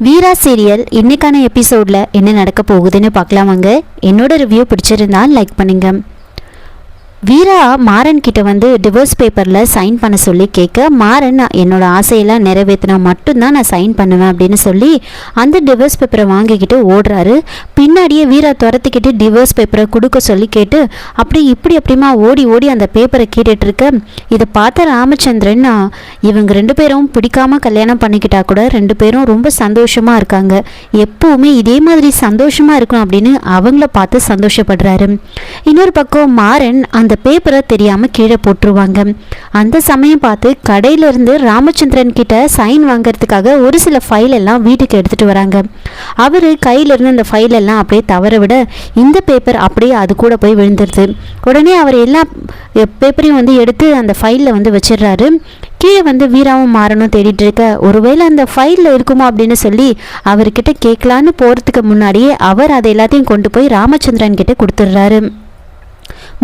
வீரா serial இன்னைக்கான எபிசோடில் என்ன நடக்க போகுதுன்னு பார்க்கலாம் வாங்க என்னோட ரிவ்யூ பிடிச்சிருந்தால் லைக் பண்ணுங்கள் வீரா மாறன் கிட்ட வந்து டிவோர்ஸ் பேப்பரில் சைன் பண்ண சொல்லி கேட்க மாறன் என்னோட ஆசையெல்லாம் நிறைவேற்றினா மட்டும்தான் நான் சைன் பண்ணுவேன் அப்படின்னு சொல்லி அந்த டிவோர்ஸ் பேப்பரை வாங்கிக்கிட்டு ஓடுறாரு. பின்னாடியே வீரா துரத்துக்கிட்டு டிவோர்ஸ் பேப்பரை கொடுக்க சொல்லி கேட்டு அப்படி இப்படி அப்படிமா ஓடி ஓடி அந்த பேப்பரை கேட்டுட்டு இருக்க. இதை பார்த்த ராமச்சந்திரன் இவங்க ரெண்டு பேரும் பிடிக்காம கல்யாணம் பண்ணிக்கிட்டா கூட ரெண்டு பேரும் ரொம்ப சந்தோஷமாக இருக்காங்க. எப்பவுமே இதே மாதிரி சந்தோஷமாக இருக்கணும் அப்படின்னு அவங்கள பார்த்து சந்தோஷப்படுறாரு. இன்னொரு பக்கம் மாறன் அந்த பேப்பரை தெரியாமல் கீழே போட்டுருவாங்க. அந்த சமயம் பார்த்து கடையிலேருந்து ராமச்சந்திரன் கிட்ட சைன் வாங்கிறதுக்காக ஒரு சில ஃபைல் எல்லாம் வீட்டுக்கு எடுத்துகிட்டு வராங்க. அவர் கையிலேருந்து அந்த ஃபைல் எல்லாம் அப்படியே தவற விட இந்த பேப்பர் அப்படியே அது கூட போய் விழுந்துருது. உடனே அவர் எல்லா பேப்பரையும் வந்து எடுத்து அந்த ஃபைலில் வந்து வச்சிடுறாரு. கீழே வந்து வீராவும் மாறனும் தேடிட்டு இருக்க ஒருவேளை அந்த ஃபைலில் இருக்குமா? அப்படின்னு சொல்லி அவர்கிட்ட கேட்கலான்னு போகிறதுக்கு முன்னாடியே அவர் அதை எல்லாத்தையும் கொண்டு போய் ராமச்சந்திரன் கிட்டே கொடுத்துட்றாரு.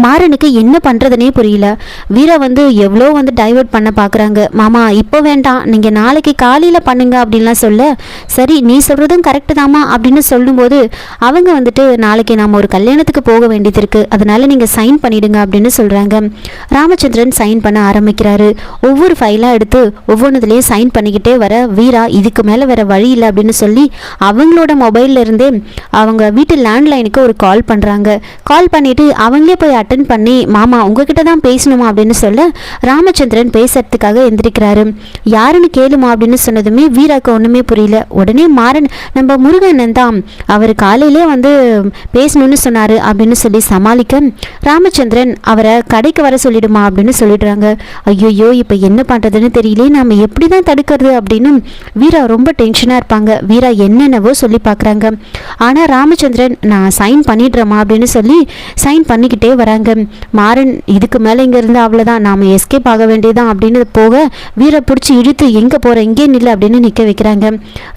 மாறனுக்கு என்ன பண்ணுறதுனே புரியல. வீரா வந்து எவ்வளோ வந்து டைவர்ட் பண்ண பார்க்குறாங்க மாமா இப்போ வேண்டாம். நீங்கள் நாளைக்கு காலையில் பண்ணுங்க அப்படின்லாம் சொல்ல சரி நீ சொல்கிறதும் கரெக்டு தாம்மா அப்படின்னு சொல்லும்போது அவங்க வந்துட்டு நாளைக்கு நாம் ஒரு கல்யாணத்துக்கு போக வேண்டியது இருக்குது அதனால் நீங்கள் சைன் பண்ணிடுங்க அப்படின்னு சொல்கிறாங்க ராமச்சந்திரன் சைன் பண்ண ஆரம்பிக்கிறாரு. ஒவ்வொரு ஃபைலாக எடுத்து ஒவ்வொன்றுத்துலேயும் சைன் பண்ணிக்கிட்டே வர வீரா இதுக்கு மேலே வேறு வழி இல்லை அப்படின்னு சொல்லி அவங்களோட மொபைல்ல இருந்தே அவங்க வீட்டு லேண்ட்லைனுக்கு ஒரு கால் பண்ணுறாங்க கால் பண்ணிவிட்டு அவங்களே போய் அட்டன் பண்ணி மாமா உங்ககிட்ட தான் பேசணுமா? அப்படின்னு சொல்ல ராமச்சந்திரன் பேசுறதுக்காக எந்திரிக்கிறாரு. யாருன்னு கேளுமா? அப்படின்னு சொன்னதுமே வீராக்கு ஒன்றுமே புரியல. உடனே மாறன் நம்ம முருகன் தான். அவர் காலையிலே வந்து பேசணும்னு சொன்னார் அப்படின்னு சொல்லி சமாளிக்க ராமச்சந்திரன் அவரை கடைக்கு வர சொல்லிடுமா? அப்படின்னு சொல்லிடுறாங்க. ஐயோ இப்போ என்ன பண்ணுறதுன்னு தெரியலே நாம எப்படி தான் தடுக்கிறது? அப்படின்னு வீரா ரொம்ப டென்ஷனாக இருப்பாங்க. வீரா என்னென்னவோ சொல்லி பார்க்குறாங்க ஆனால் ராமச்சந்திரன் நான் சைன் பண்ணிடுறேம்மா அப்படின்னு சொல்லி சைன் பண்ணிக்கிட்டே வராங்க மாறன் இதுக்கு மேலே இங்கேருந்து அவ்வளோதான் நாம் எஸ்கேப் ஆக வேண்டியதான் அப்படின்னு போக வீரை பிடிச்சி இழுத்து எங்கே போகிற எங்கே நில்லு அப்படின்னு நிற்க வைக்கிறாங்க.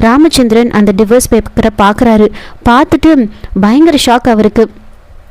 ராமச்சந்திரன் அந்த டிவோர்ஸ் பேப்பரை பார்க்குறாரு பார்த்துட்டு பயங்கர ஷாக் அவருக்கு.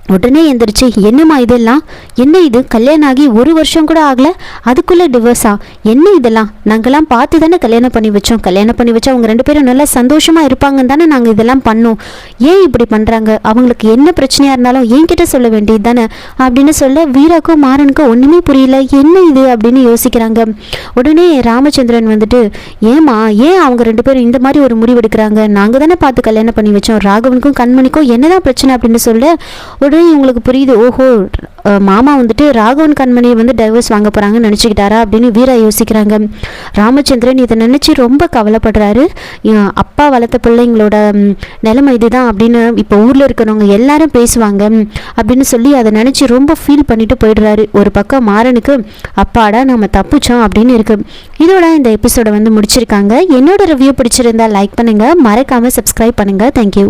உடனே எந்திரிச்சு என்னம்மா இதெல்லாம்? என்ன இது? கல்யாணம் ஆகி ஒரு வருஷம் கூட ஆகல? அதுக்குள்ளே டிவோர்ஸா என்ன இதெல்லாம்? நாங்கள்லாம் பார்த்து தானே கல்யாணம் பண்ணி வச்சோம். கல்யாணம் பண்ணி வச்சா அவங்க ரெண்டு பேரும் நல்லா சந்தோஷமாக இருப்பாங்கன்னு தானே நாங்கள் இதெல்லாம் பண்ணோம். ஏன் இப்படி பண்ணுறாங்க அவங்களுக்கு என்ன பிரச்சனையாக இருந்தாலும் என்கிட்ட சொல்ல வேண்டியது தானே? அப்படின்னு சொல்ல வீராக்கும் மாறனுக்கும் ஒன்றுமே புரியல. என்ன இது? அப்படின்னு யோசிக்கிறாங்க. உடனே ராமச்சந்திரன் வந்துட்டு ஏமா ஏன் அவங்க ரெண்டு பேரும் இந்த மாதிரி ஒரு முடிவு எடுக்கிறாங்க? நாங்கள் தானே பார்த்து கல்யாணம் பண்ணி வச்சோம். ராகவனுக்கும் கண்மணிக்கும் என்னதான் பிரச்சனை? அப்படின்னு சொல்ல உடனே உங்களுக்கு புரியுது ஓஹோ மாமா வந்துட்டு ராகவன் கண்மணியை வந்து டைவர்ஸ் வாங்க போகிறாங்கன்னு நினச்சிக்கிட்டாரா அப்படின்னு வீரா யோசிக்கிறாங்க. ராமச்சந்திரன் இதை நினச்சி ரொம்ப கவலைப்படுறாரு. அப்பா வளர்த்த பிள்ளைங்களோட நிலைமை இதுதான் அப்படின்னு இப்போ ஊரில் இருக்கிறவங்க எல்லாரும் பேசுவாங்க அப்படின்னு சொல்லி அதை நினச்சி ரொம்ப ஃபீல் பண்ணிட்டு போயிடுறாரு. ஒரு பக்கம் மாறனுக்கு அப்பாடா நம்ம தப்பிச்சோம் அப்படின்னு இருக்கு. இதோட இந்த எபிசோடை வந்து முடிச்சிருக்காங்க. என்னோட ரிவ்யூ பிடிச்சிருந்தா லைக் பண்ணுங்க. மறக்காமல் சப்ஸ்கிரைப் பண்ணுங்கள் தேங்க்யூ